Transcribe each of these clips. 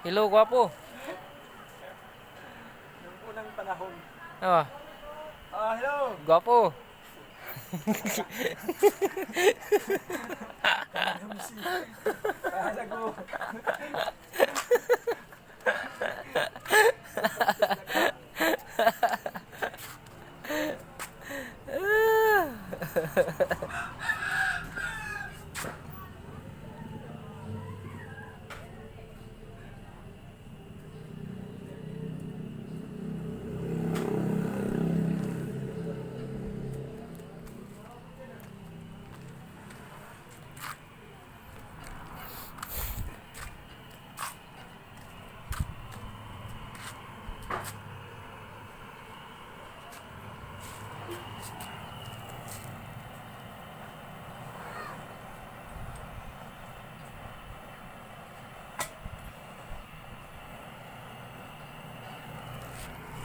Hello, gwapo. Nung unang panahon. Ah, Ah, hello! gwapo.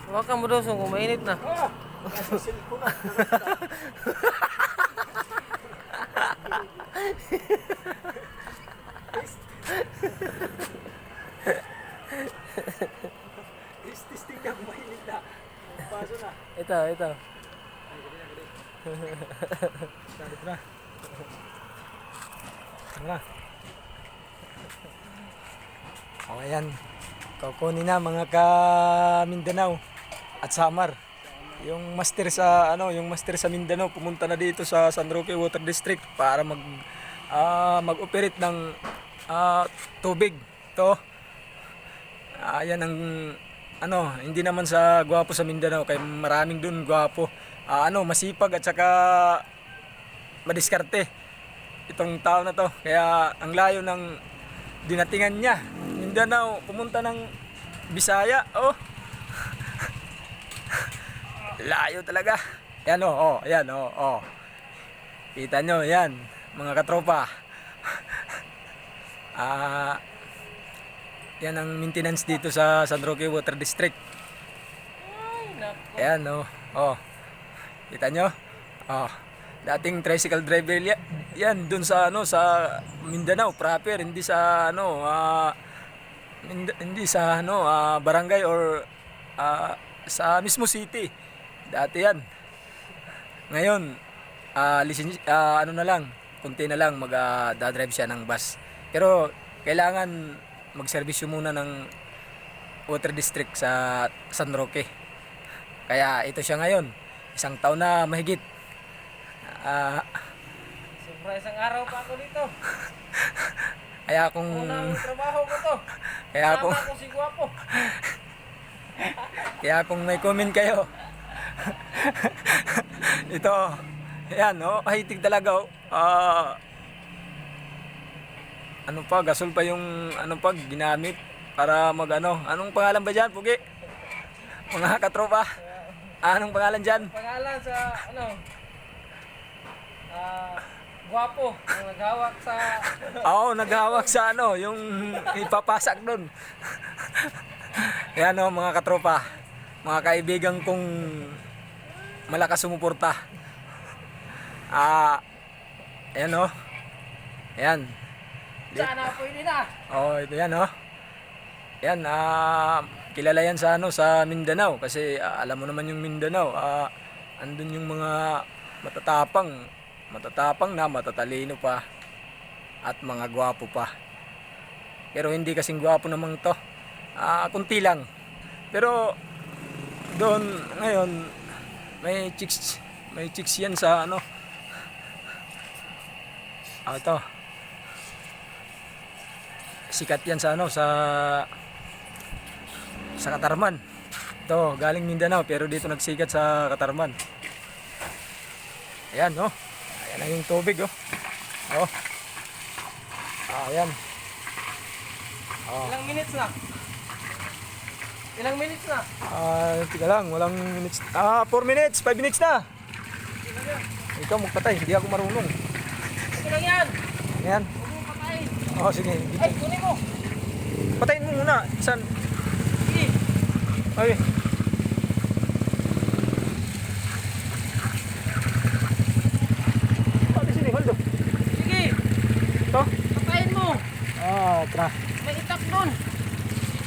Huwag ka mo daw kung mainit na. Testing na mainit na. Paso na. Ito, ito. Salit na. Tara. O ayan. Kukunin na mga ka Mindanao at Samar. Yung master sa ano, yung master sa Mindanao pumunta na dito sa San Roque Water District para mag ah, mag-operate ng ah, tubig. To. Ayan ang ano, hindi naman sa gwapo sa Mindanao kay maraming doon gwapo. Ah, ano, masipag at saka madiskarte itong tao na to. Kaya ang layo ng dinatingan niya. Mindanao, pumunta ng Bisaya. Oh. Layo talaga. Yan oh, oh, yan oh, oh. Kita nyo, yan, mga katropa. Ah, yan ang maintenance dito sa San Roque Water District. Ay, nako. Ayan, oh. Oh. Kita nyo? Oh. Dating tricycle driver ya- yan dun sa ano sa Mindanao proper, hindi sa ano ah, Mind- hindi sa ano ah, barangay or ah, sa mismo city. Dati yan. Ngayon, ah lisensi- ah, ano na lang, kunti na lang mag-drive siya ng bus. Pero kailangan magserbisyo muna ng water district sa San Roque. Kaya ito siya ngayon. Isang taon na mahigit. Ah, Sobra isang araw pa ako dito. kaya kung Unang trabaho ko to. kaya kung Tama ko si gwapo. kaya kung may comment kayo. ito. Ayan, oh, hahitig talaga oh. Ah, ano pa, gasol pa yung ano pa ginamit para mag ano. Anong pangalan ba diyan, Pugi? Mga katropa. Anong pangalan diyan? Pangalan sa, ano, ah, gwapo. Ang naghawak sa, Oo, naghawak sa ano, yung ipapasak doon. Yan o, mga katropa. Mga kaibigan kong malakas sumuporta. Ah, ayan o. Ayan. sana pwede na. Oh, ito yan oh. Yan, ah, kilala yan sa ano sa Mindanao kasi ah, alam mo naman yung Mindanao, ah, andun yung mga matatapang, matatapang na matatalino pa at mga gwapo pa. Pero hindi kasing gwapo namang to. Ah, kunti lang. Pero doon ngayon may chicks may chicks yan sa ano ah, sikat yan sa ano sa sa Katarman. Ito, galing Mindanao pero dito nagsikat sa Katarman. Ayan, oh. Ayan na yung tubig, oh. Oh. Ah, ayan. Oh. Ilang minutes na? Ilang minutes na? Ah, tika lang, walang minutes. Ah, 4 minutes, 5 minutes na. Ikaw magpatay, hindi ako marunong. Ito lang yan. Mo patayin. Oh, sige. Ay, kunin mo. Patayin mo muna. San? Sige. Ay. Sige. Patayin mo. Ah, tra. May itak doon.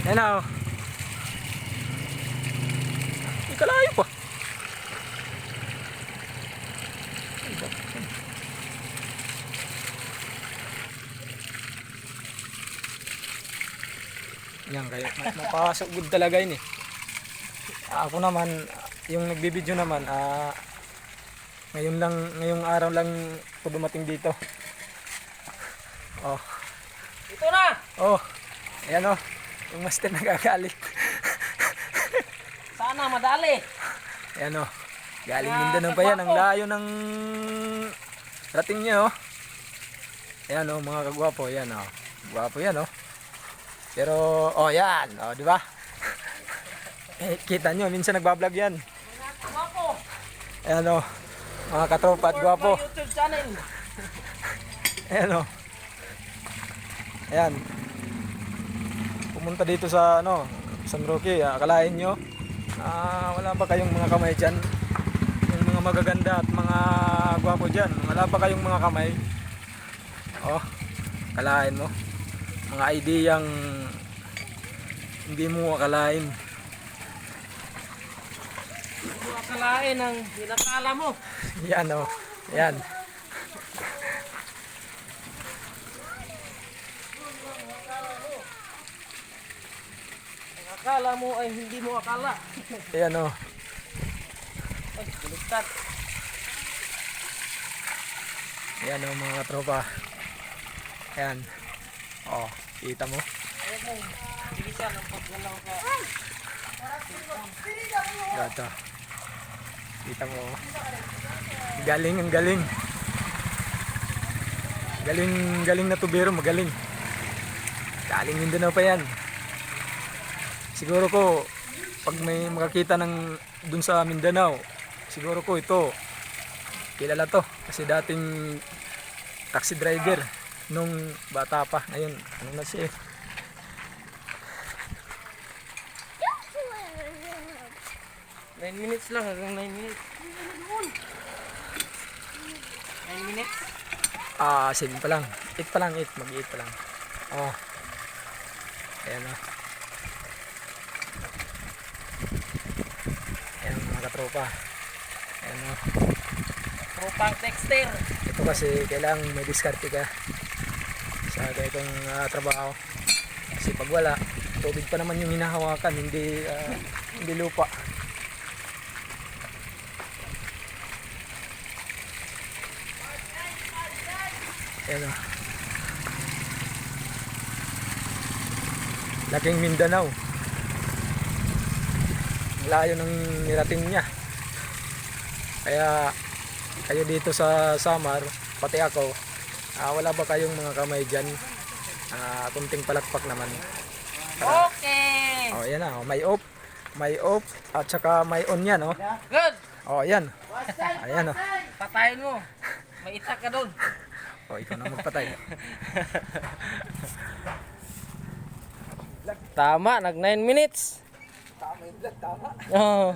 Yan na oh. Ay, kalayo pa. Yan kayo. Mapasok good talaga yun eh. Ako naman, yung nagbibideo naman, ah, ngayon lang, ngayong araw lang po dumating dito. Oh, Ito na! oh, ayan oh, yung master nagagalit. Sana madali. ayan oh, galing Ah, Mindanao pa yan, ang kagwapo. layo ng rating niya oh. Ayan oh, mga kagwapo, ayan oh. Gwapo yan oh. Pero, oh yan, oh, di ba? eh, kita nyo, minsan nagbablog yan. Ako. Ayan oh, mga katropa at gwapo. YouTube channel. Ayan o. Ayan. Pumunta dito sa ano, San Roque. Akalain nyo, ah, wala ba kayong mga kamay dyan? Yung mga magaganda at mga gwapo dyan. Wala ba kayong mga kamay? Oh, akalain mo. Mga ideyang hindi mo akalain. Hindi mo akalain ang pinakala mo. Yan o. Yan. Akala mo ay hindi mo akala. Yan o. Ay, baliktad. Yan o mga tropa. Yan. Oh, kita mo? Ayaw mo. Bilisan ang paggalaw ka. Gato. Kita mo. oh. Galing, ang galing. Galing, galing na tubero, magaling. Galing Mindanao pa yan. Siguro ko, pag may makakita ng dun sa Mindanao, siguro ko ito, kilala to. Kasi dating taxi driver nung bata pa. Ngayon, ano na siya eh. Nine minutes lang, hanggang 9 minutes. 9 minutes? Ah, 7 pa lang. 8 pa lang, 8. Mag-8 pa lang. Oh. Ayan o. Ayan mga katropa. Ayan o. Tropang texter. Ito kasi kailangan may diskarte ka sa ganitong ah, trabaho. Kasi pag wala, tubig pa naman yung hinahawakan, hindi ah, hindi lupa. Ayan o. Laking Mindanao. Layo ng nirating niya. Kaya kayo dito sa Samar, pati ako, ah, wala ba kayong mga kamay dyan? Ah, kunting palakpak naman. Okay! Oh, yan na. Oh, may off. May off. At saka may on yan, oh. Good! Oh, yan. Ayan, oh. Patayin mo. May itak ka doon. Oh, ikaw na magpatay. Tama, nag 9 minutes. Tama yung vlog, tama. Oh.